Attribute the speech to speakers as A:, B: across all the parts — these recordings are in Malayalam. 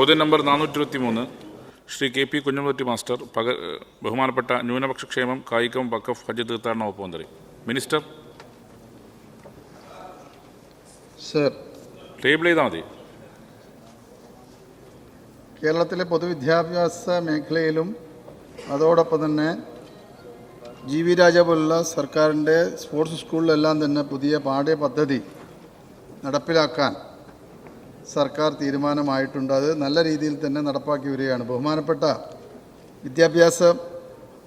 A: ചോദ്യം നമ്പർ നാനൂറ്റി ഇരുപത്തി മൂന്ന് Shri K P Kunhambathi master പക ബഹുമാനപ്പെട്ട ക്ഷേമം കായികം വഖഫ് ഹജ്ജ് തീർത്ഥാടന വകുപ്പ് മന്ത്രി മിനിസ്റ്റർ സർ ടേബിൾ ചെയ്താൽ മതി
B: കേരളത്തിലെ പൊതുവിദ്യാഭ്യാസ മേഖലയിലും അതോടൊപ്പം തന്നെ ജി വി രാജ പോലുള്ള സർക്കാരിൻ്റെ സ്പോർട്സ് സ്കൂളിലെല്ലാം തന്നെ പുതിയ പാഠ്യ പദ്ധതി നടപ്പിലാക്കാൻ സർക്കാർ തീരുമാനമായിട്ടുണ്ട് അത് നല്ല രീതിയിൽ തന്നെ നടപ്പാക്കി വരികയാണ് ബഹുമാനപ്പെട്ട വിദ്യാഭ്യാസ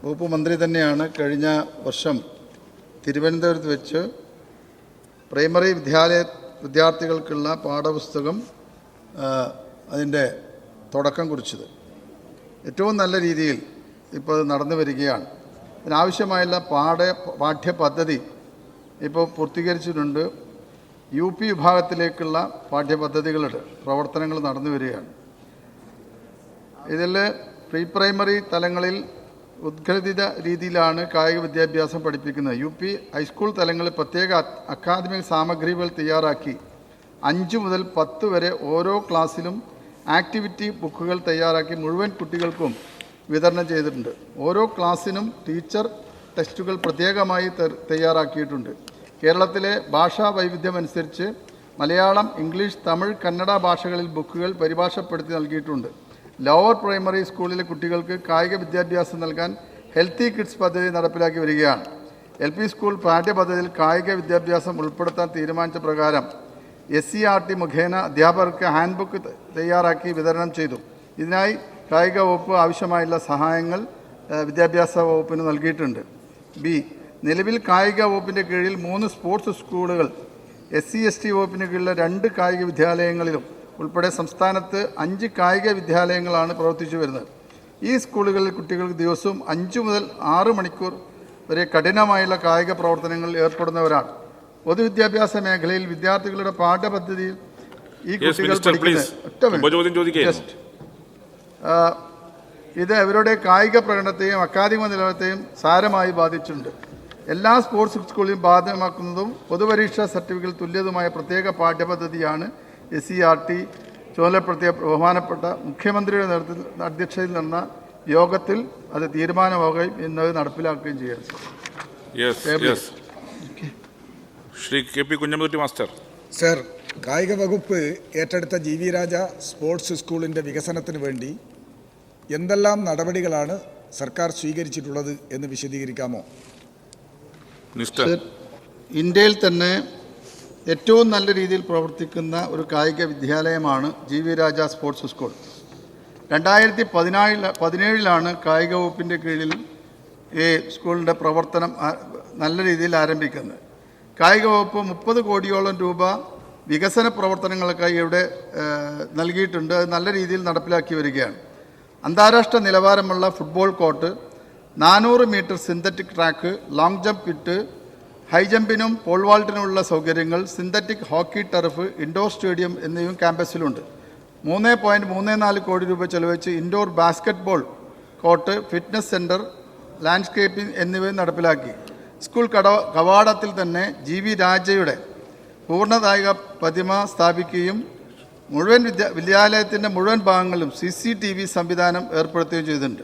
B: വകുപ്പ് മന്ത്രി തന്നെയാണ് കഴിഞ്ഞ വർഷം തിരുവനന്തപുരത്ത് വെച്ച് പ്രൈമറി വിദ്യാലയ വിദ്യാർത്ഥികൾക്കുള്ള പാഠപുസ്തകം അതിൻ്റെ തുടക്കം കുറിച്ചത് ഏറ്റവും നല്ല രീതിയിൽ ഇപ്പോൾ നടന്നു വരികയാണ് ഇതിനാവശ്യമായുള്ള പാഠ പാഠ്യപദ്ധതി ഇപ്പോൾ പൂർത്തീകരിച്ചിട്ടുണ്ട് യു പി വിഭാഗത്തിലേക്കുള്ള പാഠ്യപദ്ധതികളുടെ പ്രവർത്തനങ്ങൾ നടന്നു വരികയാണ് ഇതിൽ പ്രീ പ്രൈമറി തലങ്ങളിൽ ഉദ്ഘടിത രീതിയിലാണ് കായിക വിദ്യാഭ്യാസം പഠിപ്പിക്കുന്നത് യു പി ഹൈസ്കൂൾ തലങ്ങളിൽ പ്രത്യേക അക്കാദമിക് സാമഗ്രികൾ തയ്യാറാക്കി അഞ്ച് മുതൽ പത്ത് വരെ ഓരോ ക്ലാസ്സിലും ആക്ടിവിറ്റി ബുക്കുകൾ തയ്യാറാക്കി മുഴുവൻ കുട്ടികൾക്കും വിതരണം ചെയ്തിട്ടുണ്ട് ഓരോ ക്ലാസ്സിനും ടീച്ചർ ടെസ്റ്റുകൾ പ്രത്യേകമായി തയ്യാറാക്കിയിട്ടുണ്ട് കേരളത്തിലെ ഭാഷാ വൈവിധ്യമനുസരിച്ച് മലയാളം ഇംഗ്ലീഷ് തമിഴ് കന്നഡ ഭാഷകളിൽ ബുക്കുകൾ പരിഭാഷപ്പെടുത്തി നൽകിയിട്ടുണ്ട് ലോവർ പ്രൈമറി സ്കൂളിലെ കുട്ടികൾക്ക് കായിക വിദ്യാഭ്യാസം നൽകാൻ ഹെൽത്തി കിഡ്സ് പദ്ധതി നടപ്പിലാക്കി വരികയാണ് എൽ പി സ്കൂൾ പാഠ്യപദ്ധതിയിൽ കായിക വിദ്യാഭ്യാസം ഉൾപ്പെടുത്താൻ തീരുമാനിച്ച പ്രകാരം എസ് സി ആർ ടി മുഖേന അധ്യാപകർക്ക് ഹാൻഡ് ബുക്ക് തയ്യാറാക്കി വിതരണം ചെയ്തു ഇതിനായി കായിക വകുപ്പ് ആവശ്യമായുള്ള സഹായങ്ങൾ വിദ്യാഭ്യാസ വകുപ്പിന് നൽകിയിട്ടുണ്ട് ബി നിലവിൽ കായിക വകുപ്പിൻ്റെ കീഴിൽ മൂന്ന് സ്പോർട്സ് സ്കൂളുകൾ എസ് സി എസ് ടി വകുപ്പിന് കീഴിലെ രണ്ട് കായിക വിദ്യാലയങ്ങളിലും ഉൾപ്പെടെ സംസ്ഥാനത്ത് അഞ്ച് കായിക വിദ്യാലയങ്ങളാണ് പ്രവർത്തിച്ചു വരുന്നത് ഈ സ്കൂളുകളിൽ കുട്ടികൾക്ക് ദിവസവും അഞ്ച് മുതൽ ആറ് മണിക്കൂർ വരെ കഠിനമായുള്ള കായിക പ്രവർത്തനങ്ങളിൽ ഏർപ്പെടുന്നവരാണ് പൊതുവിദ്യാഭ്യാസ മേഖലയിൽ വിദ്യാർത്ഥികളുടെ പാഠപദ്ധതിയിൽ ഈ കുട്ടികൾ ഇത് അവരുടെ കായിക പ്രകടനത്തെയും അക്കാദമിക നിലവാരത്തെയും സാരമായി ബാധിച്ചിട്ടുണ്ട് എല്ലാ സ്പോർട്സ് സ്കൂളിലും ബാധകമാക്കുന്നതും പൊതുപരീക്ഷാ സർട്ടിഫിക്കറ്റ് തുല്യതുമായ പ്രത്യേക പാഠ്യപദ്ധതിയാണ് എസ് സി ആർ ടി ചുമതലപ്പെടുത്തിയ ബഹുമാനപ്പെട്ട മുഖ്യമന്ത്രിയുടെ നേതൃത്വത്തിൽ അധ്യക്ഷതയിൽ നടന്ന യോഗത്തിൽ അത് തീരുമാനമാവുകയും എന്നത് നടപ്പിലാക്കുകയും ചെയ്യാം
A: Shri K P master
C: sir കായിക വകുപ്പ് ഏറ്റെടുത്ത ജി വി രാജ സ്പോർട്സ് സ്കൂളിൻ്റെ വികസനത്തിന് വേണ്ടി എന്തെല്ലാം നടപടികളാണ് സർക്കാർ സ്വീകരിച്ചിട്ടുള്ളത് എന്ന് വിശദീകരിക്കാമോ
B: ഇന്ത്യയിൽ തന്നെ ഏറ്റവും നല്ല രീതിയിൽ പ്രവർത്തിക്കുന്ന ഒരു കായിക വിദ്യാലയമാണ് G V Raja sports school രണ്ടായിരത്തി പതിനാഴിൽ പതിനേഴിലാണ് കായിക വകുപ്പിൻ്റെ കീഴിൽ ഈ സ്കൂളിൻ്റെ പ്രവർത്തനം നല്ല രീതിയിൽ ആരംഭിക്കുന്നത് കായിക വകുപ്പ് മുപ്പത് കോടിയോളം രൂപ വികസന പ്രവർത്തനങ്ങൾക്കായി ഇവിടെ നൽകിയിട്ടുണ്ട് അത് നല്ല രീതിയിൽ നടപ്പിലാക്കി വരികയാണ് അന്താരാഷ്ട്ര നിലവാരമുള്ള ഫുട്ബോൾ കോർട്ട് നാനൂറ് metre synthetic track long jump pit high ജമ്പിനും പോൾവാൾട്ടിനുമുള്ള സൗകര്യങ്ങൾ synthetic hockey turf indoor stadium എന്നിവയും ക്യാമ്പസിലുണ്ട് മൂന്ന് പോയിൻറ്റ് മൂന്ന് നാല് കോടി രൂപ ചെലവഴിച്ച് indoor basketball court fitness centre landscaping എന്നിവയും നടപ്പിലാക്കി സ്കൂൾ കട കവാടത്തിൽ തന്നെ ജി വി രാജയുടെ പൂർണ്ണദായക പ്രതിമ സ്ഥാപിക്കുകയും മുഴുവൻ വിദ്യാ വിദ്യാലയത്തിൻ്റെ മുഴുവൻ ഭാഗങ്ങളിലും സി സി ടി വി സംവിധാനം ഏർപ്പെടുത്തുകയും ചെയ്തിട്ടുണ്ട്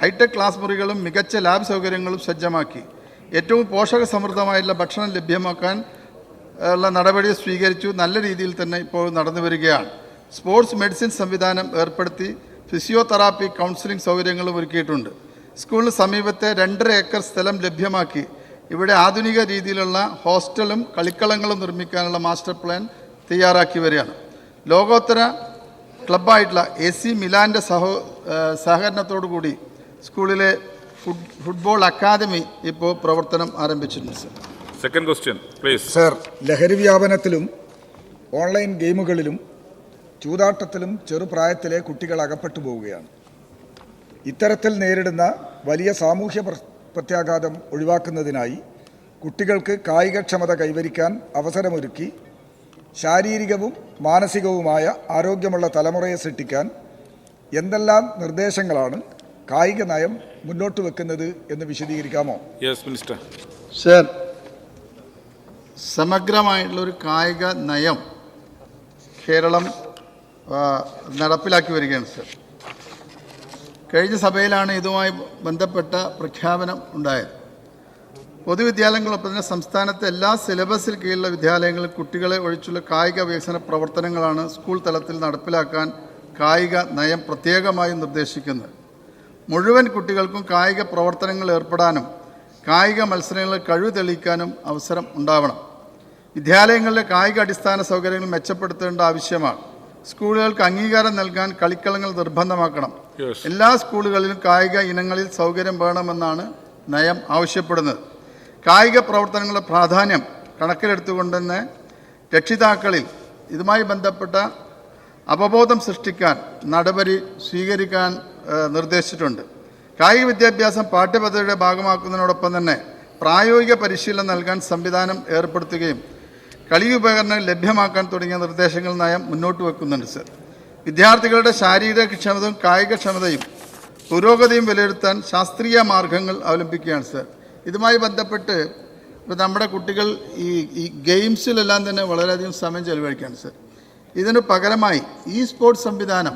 B: ഹൈടെക് ക്ലാസ് മുറികളും മികച്ച ലാബ് സൗകര്യങ്ങളും സജ്ജമാക്കി ഏറ്റവും പോഷക സമൃദ്ധമായുള്ള ഭക്ഷണം ലഭ്യമാക്കാൻ ഉള്ള നടപടി സ്വീകരിച്ചു നല്ല രീതിയിൽ തന്നെ ഇപ്പോൾ നടന്നു വരികയാണ് സ്പോർട്സ് മെഡിസിൻ സംവിധാനം ഏർപ്പെടുത്തി ഫിസിയോതെറാപ്പി കൗൺസിലിംഗ് സൗകര്യങ്ങളും ഒരുക്കിയിട്ടുണ്ട് സ്കൂളിന് സമീപത്തെ രണ്ടര ഏക്കർ സ്ഥലം ലഭ്യമാക്കി ഇവിടെ ആധുനിക രീതിയിലുള്ള ഹോസ്റ്റലും കളിക്കളങ്ങളും നിർമ്മിക്കാനുള്ള മാസ്റ്റർ പ്ലാൻ തയ്യാറാക്കി വരികയാണ് ലോകോത്തര ക്ലബ്ബായിട്ടുള്ള എ സി മിലാൻ്റെ സഹോ സഹകരണത്തോടു കൂടി സ്കൂളിലെ ഫുട്ബോൾ അക്കാദമി ഇപ്പോൾ പ്രവർത്തനം ആരംഭിച്ചിട്ടുണ്ട് sir
A: second question please
C: sir ലഹരി വ്യാപനത്തിലും ഓൺലൈൻ ഗെയിമുകളിലും ചൂതാട്ടത്തിലും ചെറുപ്രായത്തിലെ കുട്ടികൾ അകപ്പെട്ടു പോവുകയാണ് ഇത്തരത്തിൽ നേരിടുന്ന വലിയ സാമൂഹ്യ പ്രത്യാഘാതം ഒഴിവാക്കുന്നതിനായി കുട്ടികൾക്ക് കായികക്ഷമത കൈവരിക്കാൻ അവസരമൊരുക്കി ശാരീരികവും മാനസികവുമായ ആരോഗ്യമുള്ള തലമുറയെ സൃഷ്ടിക്കാൻ എന്തെല്ലാം നിർദ്ദേശങ്ങളാണ് കായിക നയം മുന്നോട്ട് വെക്കുന്നത് എന്ന് വിശദീകരിക്കാമോ
A: യെസ് മിനിസ്റ്റർ
B: സർ സമഗ്രമായിട്ടുള്ളൊരു കായിക നയം കേരളം നടപ്പിലാക്കി വരികയാണ് സർ കഴിഞ്ഞ സഭയിലാണ് ഇതുമായി ബന്ധപ്പെട്ട പ്രഖ്യാപനം ഉണ്ടായത് പൊതുവിദ്യാലയങ്ങളൊപ്പം തന്നെ സംസ്ഥാനത്തെ എല്ലാ സിലബസിൽ കീഴിലുള്ള വിദ്യാലയങ്ങളിൽ കുട്ടികളെ ഒഴിച്ചുള്ള കായിക വികസന പ്രവർത്തനങ്ങളാണ് സ്കൂൾ തലത്തിൽ നടപ്പിലാക്കാൻ കായിക നയം പ്രത്യേകമായി നിർദ്ദേശിക്കുന്നത് മുഴുവൻ കുട്ടികൾക്കും കായിക പ്രവർത്തനങ്ങളിൽ ഏർപ്പെടാനും കായിക മത്സരങ്ങളിൽ കഴിവ് തെളിയിക്കാനും അവസരം ഉണ്ടാവണം വിദ്യാലയങ്ങളിലെ കായിക അടിസ്ഥാന സൗകര്യങ്ങൾ മെച്ചപ്പെടുത്തേണ്ട ആവശ്യമാണ് സ്കൂളുകൾക്ക് അംഗീകാരം നൽകാൻ കളിക്കളങ്ങൾ നിർബന്ധമാക്കണം എല്ലാ സ്കൂളുകളിലും കായിക ഇനങ്ങളിൽ സൗകര്യം വേണമെന്നാണ് നയം ആവശ്യപ്പെടുന്നത് കായിക പ്രവർത്തനങ്ങളുടെ പ്രാധാന്യം കണക്കിലെടുത്തുകൊണ്ട് തന്നെ രക്ഷിതാക്കളിൽ ഇതുമായി ബന്ധപ്പെട്ട അവബോധം സൃഷ്ടിക്കാൻ നടപടി സ്വീകരിക്കാൻ നിർദ്ദേശിച്ചിട്ടുണ്ട് കായിക വിദ്യാഭ്യാസം പാഠ്യപദ്ധതിയുടെ ഭാഗമാക്കുന്നതിനോടൊപ്പം തന്നെ പ്രായോഗിക പരിശീലനം നൽകാൻ സംവിധാനം ഏർപ്പെടുത്തുകയും കളി ഉപകരണങ്ങൾ ലഭ്യമാക്കാൻ തുടങ്ങിയ നിർദ്ദേശങ്ങൾ നയം മുന്നോട്ട് വെക്കുന്നുണ്ട് സർ വിദ്യാർത്ഥികളുടെ ശാരീരിക ശാരീരികക്ഷമതയും കായികക്ഷമതയും പുരോഗതിയും വിലയിരുത്താൻ ശാസ്ത്രീയ മാർഗങ്ങൾ അവലംബിക്കുകയാണ് സർ ഇതുമായി ബന്ധപ്പെട്ട് ഇപ്പോൾ നമ്മുടെ കുട്ടികൾ ഈ ഈ ഗെയിംസിലെല്ലാം തന്നെ വളരെയധികം സമയം ചെലവഴിക്കുകയാണ് സർ ഇതിനു പകരമായി ഈ സ്പോർട്സ് സംവിധാനം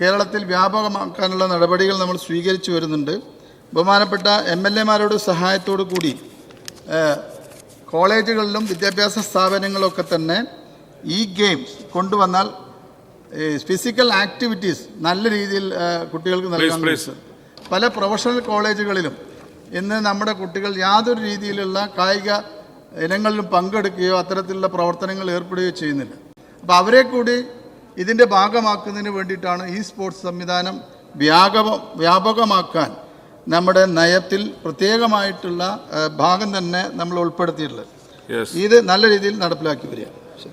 B: കേരളത്തിൽ വ്യാപകമാക്കാനുള്ള നടപടികൾ നമ്മൾ സ്വീകരിച്ചു വരുന്നുണ്ട് ബഹുമാനപ്പെട്ട എം എൽ എമാരോട് സഹായത്തോടു കൂടി കോളേജുകളിലും വിദ്യാഭ്യാസ സ്ഥാപനങ്ങളൊക്കെ തന്നെ ഈ ഗെയിംസ് കൊണ്ടുവന്നാൽ ഫിസിക്കൽ ആക്ടിവിറ്റീസ് നല്ല രീതിയിൽ കുട്ടികൾക്ക് നൽകാൻ പല പ്രൊഫഷണൽ കോളേജുകളിലും ഇന്ന് നമ്മുടെ കുട്ടികൾ യാതൊരു രീതിയിലുള്ള കായിക ഇനങ്ങളിലും പങ്കെടുക്കുകയോ അത്തരത്തിലുള്ള പ്രവർത്തനങ്ങൾ ഏർപ്പെടുകയോ ചെയ്യുന്നില്ല അപ്പോൾ അവരെ കൂടി ഇതിൻ്റെ ഭാഗമാക്കുന്നതിന് വേണ്ടിയിട്ടാണ് ഈ സ്പോർട്സ് സംവിധാനം വ്യാപക വ്യാപകമാക്കാൻ നമ്മുടെ നയത്തിൽ പ്രത്യേകമായിട്ടുള്ള ഭാഗം തന്നെ നമ്മൾ ഉൾപ്പെടുത്തിയിട്ടുള്ളത് ഇത് നല്ല രീതിയിൽ നടപ്പിലാക്കി വരിക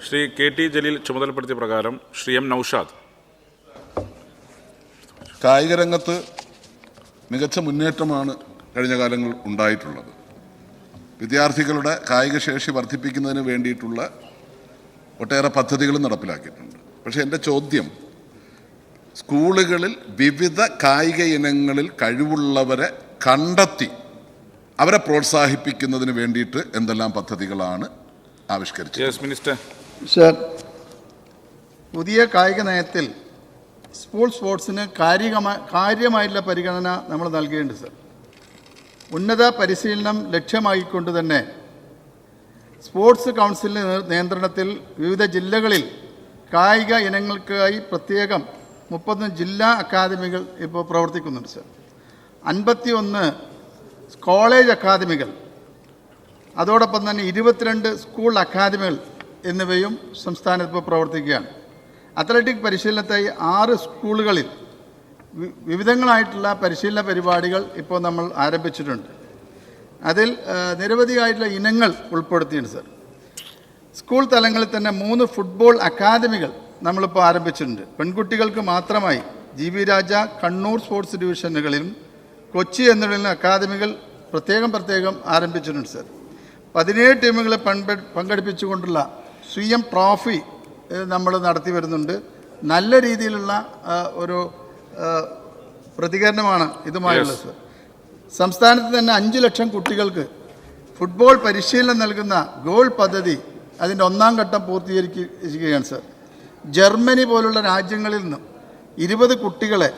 A: ശ്രീ കെ ടി ജലീൽ ചുമതലപ്പെടുത്തിയ പ്രകാരം ശ്രീ എം നൌഷാദ്
D: രംഗത്ത് മികച്ച മുന്നേറ്റമാണ് കഴിഞ്ഞ കാലങ്ങൾ ഉണ്ടായിട്ടുള്ളത് വിദ്യാർത്ഥികളുടെ കായികശേഷി വർദ്ധിപ്പിക്കുന്നതിന് വേണ്ടിയിട്ടുള്ള ഒട്ടേറെ പദ്ധതികളും നടപ്പിലാക്കിയിട്ടുണ്ട് പക്ഷേ എൻ്റെ ചോദ്യം സ്കൂളുകളിൽ വിവിധ കായിക ഇനങ്ങളിൽ കഴിവുള്ളവരെ കണ്ടെത്തി അവരെ പ്രോത്സാഹിപ്പിക്കുന്നതിന് വേണ്ടിയിട്ട് എന്തെല്ലാം പദ്ധതികളാണ് ആവിഷ്കരിച്ചത്
A: മിനിസ്റ്റർ
B: സർ പുതിയ കായിക നയത്തിൽ സ്കൂൾ സ്പോർട്സിന് കാര്യമായ കാര്യമായിട്ടുള്ള പരിഗണന നമ്മൾ നൽകേണ്ടത് സർ ഉന്നത പരിശീലനം ലക്ഷ്യമാക്കിക്കൊണ്ട് തന്നെ സ്പോർട്സ് കൗൺസിലിൻ്റെ നിയന്ത്രണത്തിൽ വിവിധ ജില്ലകളിൽ കായിക ഇനങ്ങൾക്കായി പ്രത്യേകം മുപ്പത്തൊന്ന് ജില്ലാ അക്കാദമികൾ ഇപ്പോൾ പ്രവർത്തിക്കുന്നുണ്ട് സർ അൻപത്തി ഒന്ന് കോളേജ് അക്കാദമികൾ അതോടൊപ്പം തന്നെ ഇരുപത്തിരണ്ട് സ്കൂൾ അക്കാദമികൾ എന്നിവയും സംസ്ഥാനത്ത് ഇപ്പോൾ പ്രവർത്തിക്കുകയാണ് അത്ലറ്റിക് പരിശീലനത്തായി ആറ് സ്കൂളുകളിൽ വിവിധങ്ങളായിട്ടുള്ള പരിശീലന പരിപാടികൾ ഇപ്പോൾ നമ്മൾ ആരംഭിച്ചിട്ടുണ്ട് അതിൽ നിരവധിയായിട്ടുള്ള ഇനങ്ങൾ ഉൾപ്പെടുത്തിയിട്ടുണ്ട് സർ സ്കൂൾ തലങ്ങളിൽ തന്നെ മൂന്ന് ഫുട്ബോൾ അക്കാദമികൾ നമ്മളിപ്പോൾ ആരംഭിച്ചിട്ടുണ്ട് പെൺകുട്ടികൾക്ക് മാത്രമായി G V Raja Kannur sports ഡിവിഷനുകളിലും കൊച്ചി എന്നിവിടങ്ങളിലും അക്കാദമികൾ പ്രത്യേകം പ്രത്യേകം ആരംഭിച്ചിട്ടുണ്ട് സർ പതിനേഴ് ടീമുകളെ പങ്കെ പങ്കെടുപ്പിച്ചുകൊണ്ടുള്ള സ്വയം ട്രോഫി നമ്മൾ നടത്തി വരുന്നുണ്ട് നല്ല രീതിയിലുള്ള ഒരു പ്രതികരണമാണ് ഇതുമായുള്ളത് സർ സംസ്ഥാനത്ത് തന്നെ അഞ്ച് ലക്ഷം കുട്ടികൾക്ക് ഫുട്ബോൾ പരിശീലനം നൽകുന്ന ഗോൾ പദ്ധതി അതിൻ്റെ ഒന്നാം ഘട്ടം പൂർത്തീകരിക്കുകയാണ് സർ ജർമ്മനി പോലുള്ള രാജ്യങ്ങളിൽ നിന്നും ഇരുപത് കുട്ടികളെ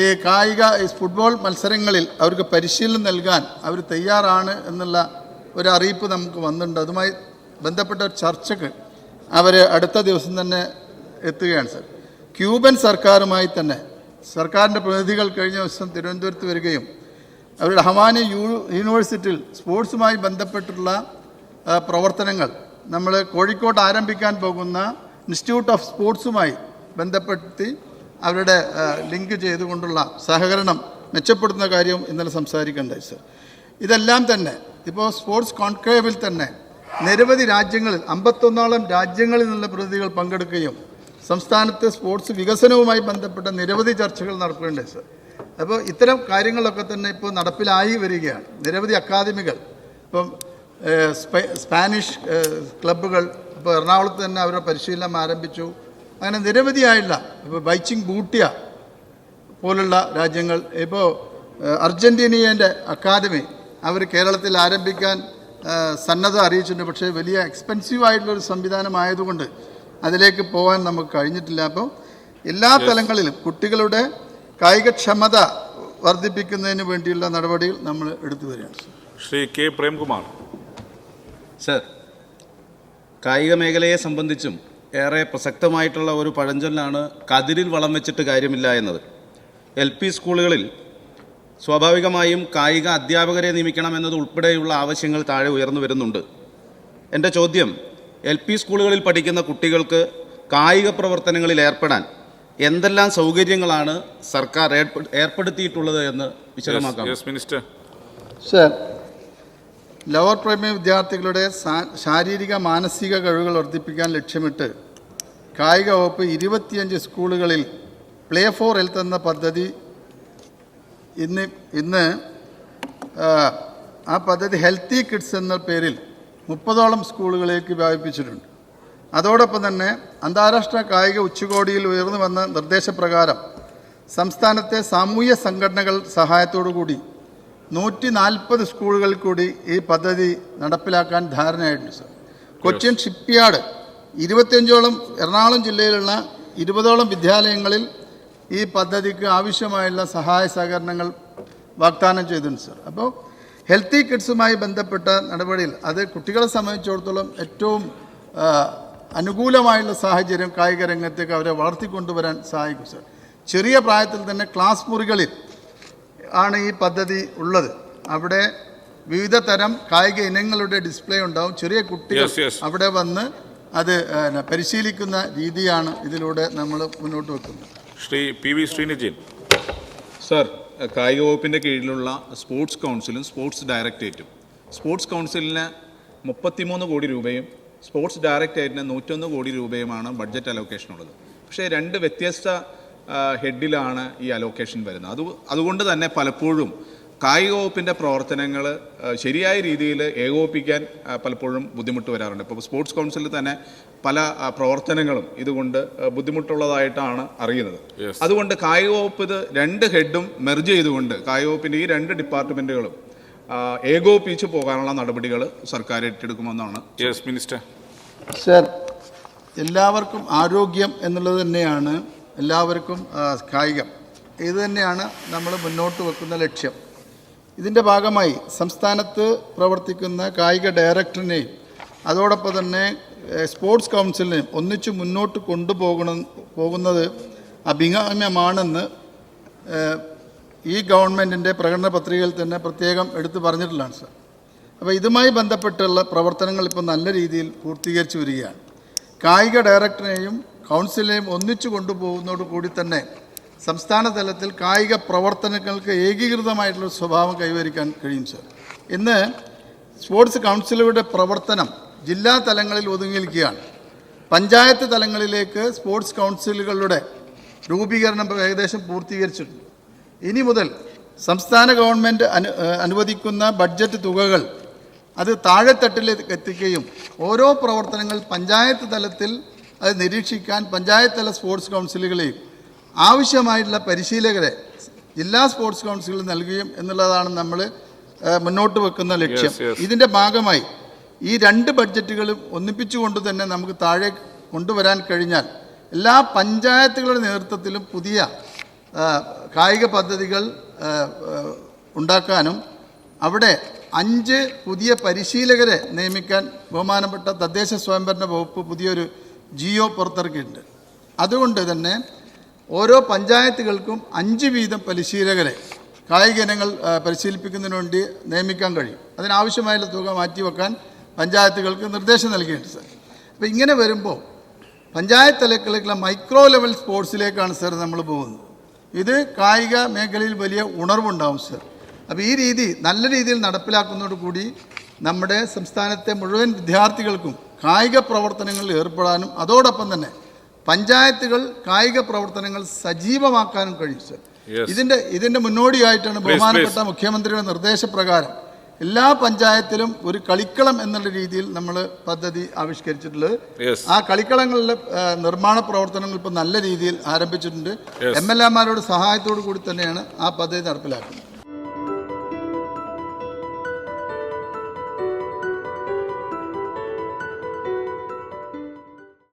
B: ഈ കായിക ഫുട്ബോൾ മത്സരങ്ങളിൽ അവർക്ക് പരിശീലനം നൽകാൻ അവർ തയ്യാറാണ് എന്നുള്ള ഒരു അറിയിപ്പ് നമുക്ക് വന്നിട്ടുണ്ട് അതുമായി ബന്ധപ്പെട്ട ഒരു ചർച്ചക്ക് അവർ അടുത്ത ദിവസം തന്നെ എത്തുകയാണ് സർ ക്യൂബൻ സർക്കാരുമായി തന്നെ സർക്കാരിൻ്റെ പ്രതിനിധികൾ കഴിഞ്ഞ ദിവസം തിരുവനന്തപുരത്ത് വരികയും അവരുടെ ഹവാനി യൂണിവേഴ്സിറ്റിയിൽ സ്പോർട്സുമായി ബന്ധപ്പെട്ടുള്ള പ്രവർത്തനങ്ങൾ നമ്മൾ കോഴിക്കോട്ട് ആരംഭിക്കാൻ പോകുന്ന ഇൻസ്റ്റിറ്റ്യൂട്ട് ഓഫ് സ്പോർട്സുമായി ബന്ധപ്പെടുത്തി അവരുടെ ലിങ്ക് ചെയ്തുകൊണ്ടുള്ള സഹകരണം മെച്ചപ്പെടുത്തുന്ന കാര്യവും ഇന്നലെ സംസാരിക്കേണ്ടത് സർ ഇതെല്ലാം തന്നെ ഇപ്പോൾ സ്പോർട്സ് കോൺക്ലേവിൽ തന്നെ നിരവധി രാജ്യങ്ങളിൽ അമ്പത്തൊന്നോളം രാജ്യങ്ങളിൽ നിന്നുള്ള പ്രതിനിധികൾ പങ്കെടുക്കുകയും സംസ്ഥാനത്ത് സ്പോർട്സ് വികസനവുമായി ബന്ധപ്പെട്ട നിരവധി ചർച്ചകൾ നടക്കുകയുണ്ട് സർ അപ്പോൾ ഇത്തരം കാര്യങ്ങളൊക്കെ തന്നെ ഇപ്പോൾ നടപ്പിലായി വരികയാണ് നിരവധി അക്കാദമികൾ ഇപ്പം സ്പാനിഷ് ക്ലബ്ബുകൾ ഇപ്പോൾ എറണാകുളത്ത് തന്നെ അവരുടെ പരിശീലനം ആരംഭിച്ചു അങ്ങനെ നിരവധിയായിട്ടുള്ള ഇപ്പോൾ ബൈച്ചിങ് ബൂട്ടിയ പോലുള്ള രാജ്യങ്ങൾ ഇപ്പോൾ അർജൻറ്റീനിയൻ്റെ അക്കാദമി അവർ കേരളത്തിൽ ആരംഭിക്കാൻ സന്നദ്ധ അറിയിച്ചിട്ടുണ്ട് പക്ഷേ വലിയ എക്സ്പെൻസീവ് ആയിട്ടുള്ളൊരു സംവിധാനമായതുകൊണ്ട് അതിലേക്ക് പോകാൻ നമുക്ക് കഴിഞ്ഞിട്ടില്ല അപ്പോൾ എല്ലാ തലങ്ങളിലും കുട്ടികളുടെ കായികക്ഷമത വർദ്ധിപ്പിക്കുന്നതിന് വേണ്ടിയുള്ള നടപടികൾ നമ്മൾ എടുത്തു വരികയാണ്
A: ശ്രീ കെ പ്രേംകുമാർ
E: സർ കായിക മേഖലയെ സംബന്ധിച്ചും ഏറെ പ്രസക്തമായിട്ടുള്ള ഒരു പഴഞ്ചൊല്ലാണ് കതിരിൽ വളം വെച്ചിട്ട് കാര്യമില്ല എന്നത് എൽ പി സ്കൂളുകളിൽ സ്വാഭാവികമായും കായിക അധ്യാപകരെ നിയമിക്കണം എന്നത് ഉൾപ്പെടെയുള്ള ആവശ്യങ്ങൾ താഴെ ഉയർന്നു വരുന്നുണ്ട് എൻ്റെ ചോദ്യം എൽ പി സ്കൂളുകളിൽ പഠിക്കുന്ന കുട്ടികൾക്ക് കായിക പ്രവർത്തനങ്ങളിൽ ഏർപ്പെടാൻ എന്തെല്ലാം സൗകര്യങ്ങളാണ് സർക്കാർ ഏർപ്പെടുത്തിയിട്ടുള്ളത് എന്ന് വിശദമാക്കാം
A: മിനിസ്റ്റർ
B: സർ ലോവർ പ്രൈമറി വിദ്യാർത്ഥികളുടെ ശാരീരിക മാനസിക കഴിവുകൾ വർദ്ധിപ്പിക്കാൻ ലക്ഷ്യമിട്ട് കായിക വകുപ്പ് ഇരുപത്തിയഞ്ച് സ്കൂളുകളിൽ പ്ലേ ഫോർ ഹെൽത്ത് എന്ന പദ്ധതി ഇന്ന് ഇന്ന് ആ പദ്ധതി ഹെൽത്തി കിഡ്സ് എന്ന പേരിൽ മുപ്പതോളം സ്കൂളുകളിലേക്ക് വ്യാപിപ്പിച്ചിട്ടുണ്ട് അതോടൊപ്പം തന്നെ അന്താരാഷ്ട്ര കായിക ഉച്ചകോടിയിൽ ഉയർന്നു വന്ന നിർദ്ദേശപ്രകാരം സംസ്ഥാനത്തെ സാമൂഹ്യ സംഘടനകൾ സഹായത്തോടു കൂടി നൂറ്റി നാൽപ്പത് സ്കൂളുകളിൽ കൂടി ഈ പദ്ധതി നടപ്പിലാക്കാൻ ധാരണയായിട്ടുണ്ട് സർ കൊച്ചിൻ ഷിപ്പ്യാർഡ് ഇരുപത്തിയഞ്ചോളം എറണാകുളം ജില്ലയിലുള്ള ഇരുപതോളം വിദ്യാലയങ്ങളിൽ ഈ പദ്ധതിക്ക് ആവശ്യമായുള്ള സഹായ സഹകരണങ്ങൾ വാഗ്ദാനം ചെയ്തിട്ടുണ്ട് സർ അപ്പോൾ ഹെൽത്തി കിഡ്സുമായി ബന്ധപ്പെട്ട നടപടിയിൽ അത് കുട്ടികളെ സംബന്ധിച്ചിടത്തോളം ഏറ്റവും അനുകൂലമായുള്ള സാഹചര്യം കായിക രംഗത്തേക്ക് അവരെ വളർത്തിക്കൊണ്ടുവരാൻ സഹായിക്കും സാർ ചെറിയ പ്രായത്തിൽ തന്നെ ക്ലാസ് മുറികളിൽ ആണ് ഈ പദ്ധതി ഉള്ളത് അവിടെ വിവിധ തരം കായിക ഇനങ്ങളുടെ ഡിസ്പ്ലേ ഉണ്ടാവും ചെറിയ കുട്ടികൾ അവിടെ വന്ന് അത് പരിശീലിക്കുന്ന രീതിയാണ് ഇതിലൂടെ നമ്മൾ മുന്നോട്ട് വെക്കുന്നത്
A: Shri P V Sreenijan
F: sir കായിക വകുപ്പിൻ്റെ കീഴിലുള്ള സ്പോർട്സ് കൗൺസിലും സ്പോർട്സ് ഡയറക്ടറേറ്റും സ്പോർട്സ് കൗൺസിലിന് മുപ്പത്തിമൂന്ന് കോടി രൂപയും സ്പോർട്സ് ഡയറക്ടറേറ്റിന് നൂറ്റൊന്ന് കോടി രൂപയുമാണ് ബഡ്ജറ്റ് അലോക്കേഷൻ ഉള്ളത് പക്ഷേ രണ്ട് വ്യത്യസ്ത ഹെഡിലാണ് ഈ അലോക്കേഷൻ വരുന്നത് അത് അതുകൊണ്ട് തന്നെ പലപ്പോഴും കായിക വകുപ്പിൻ്റെ പ്രവർത്തനങ്ങൾ ശരിയായ രീതിയിൽ ഏകോപിപ്പിക്കാൻ പലപ്പോഴും ബുദ്ധിമുട്ട് വരാറുണ്ട് ഇപ്പോൾ സ്പോർട്സ് കൗൺസിലിൽ തന്നെ പല പ്രവർത്തനങ്ങളും ഇതുകൊണ്ട് ബുദ്ധിമുട്ടുള്ളതായിട്ടാണ് അറിയുന്നത് അതുകൊണ്ട് കായിക വകുപ്പ് ഇത് രണ്ട് ഹെഡും മെർജ് ചെയ്തുകൊണ്ട് കായിക വകുപ്പിൻ്റെ ഈ രണ്ട് ഡിപ്പാർട്ട്മെൻറ്റുകളും ഏകോപിപ്പിച്ച് പോകാനുള്ള നടപടികൾ സർക്കാർ ഏറ്റെടുക്കുമെന്നാണ്
A: യെസ് മിനിസ്റ്റർ
B: സർ എല്ലാവർക്കും ആരോഗ്യം എന്നുള്ളത് തന്നെയാണ് എല്ലാവർക്കും കായികം ഇത് തന്നെയാണ് നമ്മൾ മുന്നോട്ട് വെക്കുന്ന ലക്ഷ്യം ഇതിൻ്റെ ഭാഗമായി സംസ്ഥാനത്ത് പ്രവർത്തിക്കുന്ന കായിക ഡയറക്ടറിനെയും അതോടൊപ്പം തന്നെ സ്പോർട്സ് കൗൺസിലിനെയും ഒന്നിച്ച് മുന്നോട്ട് കൊണ്ടുപോകണം പോകുന്നത് അഭികാമ്യമാണെന്ന് ഈ ഗവൺമെൻറ്റിൻ്റെ പ്രകടന പത്രികയിൽ തന്നെ പ്രത്യേകം എടുത്തു പറഞ്ഞിട്ടുള്ളതാണ് സാർ അപ്പോൾ ഇതുമായി ബന്ധപ്പെട്ടുള്ള പ്രവർത്തനങ്ങൾ ഇപ്പോൾ നല്ല രീതിയിൽ പൂർത്തീകരിച്ചു വരികയാണ് കായിക ഡയറക്ടറിനെയും കൗൺസിലിനെയും ഒന്നിച്ചു കൊണ്ടുപോകുന്നതോടു കൂടി തന്നെ സംസ്ഥാന തലത്തിൽ കായിക പ്രവർത്തനങ്ങൾക്ക് ഏകീകൃതമായിട്ടുള്ള സ്വഭാവം കൈവരിക്കാൻ കഴിയും സർ ഇന്ന് സ്പോർട്സ് കൗൺസിലുകളുടെ പ്രവർത്തനം ജില്ലാ തലങ്ങളിൽ ഒതുങ്ങിയിരിക്കുകയാണ് പഞ്ചായത്ത് തലങ്ങളിലേക്ക് സ്പോർട്സ് കൗൺസിലുകളുടെ രൂപീകരണം ഏകദേശം പൂർത്തീകരിച്ചിട്ടുണ്ട് ഇനി മുതൽ സംസ്ഥാന ഗവൺമെൻറ് അനു അനുവദിക്കുന്ന ബഡ്ജറ്റ് തുകകൾ അത് താഴെത്തട്ടിലേക്ക് എത്തിക്കുകയും ഓരോ പ്രവർത്തനങ്ങൾ പഞ്ചായത്ത് തലത്തിൽ അത് നിരീക്ഷിക്കാൻ പഞ്ചായത്ത് തല സ്പോർട്സ് കൗൺസിലുകളെയും ആവശ്യമായിട്ടുള്ള പരിശീലകരെ ജില്ലാ സ്പോർട്സ് കൗൺസിലിൽ നൽകുകയും എന്നുള്ളതാണ് നമ്മൾ മുന്നോട്ട് വെക്കുന്ന ലക്ഷ്യം ഇതിൻ്റെ ഭാഗമായി ഈ രണ്ട് ബഡ്ജറ്റുകളും ഒന്നിപ്പിച്ചുകൊണ്ട് തന്നെ നമുക്ക് താഴെ കൊണ്ടുവരാൻ കഴിഞ്ഞാൽ എല്ലാ പഞ്ചായത്തുകളുടെ നേതൃത്വത്തിലും പുതിയ കായിക പദ്ധതികൾ ഉണ്ടാക്കാനും അവിടെ അഞ്ച് പുതിയ പരിശീലകരെ നിയമിക്കാൻ ബഹുമാനപ്പെട്ട തദ്ദേശ സ്വയംഭരണ വകുപ്പ് പുതിയൊരു ജിയോ പുറത്തിറക്കിയിട്ടുണ്ട് അതുകൊണ്ട് തന്നെ ഓരോ പഞ്ചായത്തുകൾക്കും അഞ്ച് വീതം പരിശീലകരെ കായിക ഇനങ്ങൾ പരിശീലിപ്പിക്കുന്നതിന് വേണ്ടി നിയമിക്കാൻ കഴിയും അതിനാവശ്യമായ തുക മാറ്റിവെക്കാൻ പഞ്ചായത്തുകൾക്ക് നിർദ്ദേശം നൽകിയിട്ടുണ്ട് സാർ അപ്പോൾ ഇങ്ങനെ വരുമ്പോൾ പഞ്ചായത്ത് തലത്തിലേക്കുള്ള മൈക്രോ ലെവൽ സ്പോർട്സിലേക്കാണ് സാർ നമ്മൾ പോകുന്നത് ഇത് കായിക മേഖലയിൽ വലിയ ഉണർവുണ്ടാവും സർ അപ്പോൾ ഈ രീതി നല്ല രീതിയിൽ നടപ്പിലാക്കുന്നതോടുകൂടി നമ്മുടെ സംസ്ഥാനത്തെ മുഴുവൻ വിദ്യാർത്ഥികൾക്കും കായിക പ്രവർത്തനങ്ങളിൽ ഏർപ്പെടാനും അതോടൊപ്പം തന്നെ പഞ്ചായത്തുകൾ കായിക പ്രവർത്തനങ്ങൾ സജീവമാക്കാനും കഴിയും സാർ ഇതിൻ്റെ ഇതിൻ്റെ മുന്നോടിയായിട്ടാണ് ബഹുമാനപ്പെട്ട മുഖ്യമന്ത്രിയുടെ നിർദ്ദേശപ്രകാരം എല്ലാ പഞ്ചായത്തിലും ഒരു കളിക്കളം എന്നുള്ള രീതിയിൽ നമ്മൾ പദ്ധതി ആവിഷ്കരിച്ചിട്ടുള്ളത് ആ കളിക്കളങ്ങളിലെ നിർമ്മാണ പ്രവർത്തനങ്ങൾ ഇപ്പം നല്ല രീതിയിൽ ആരംഭിച്ചിട്ടുണ്ട് എം എൽ എമാരുടെ സഹായത്തോടു കൂടി തന്നെയാണ് ആ പദ്ധതി നടപ്പിലാക്കുന്നത്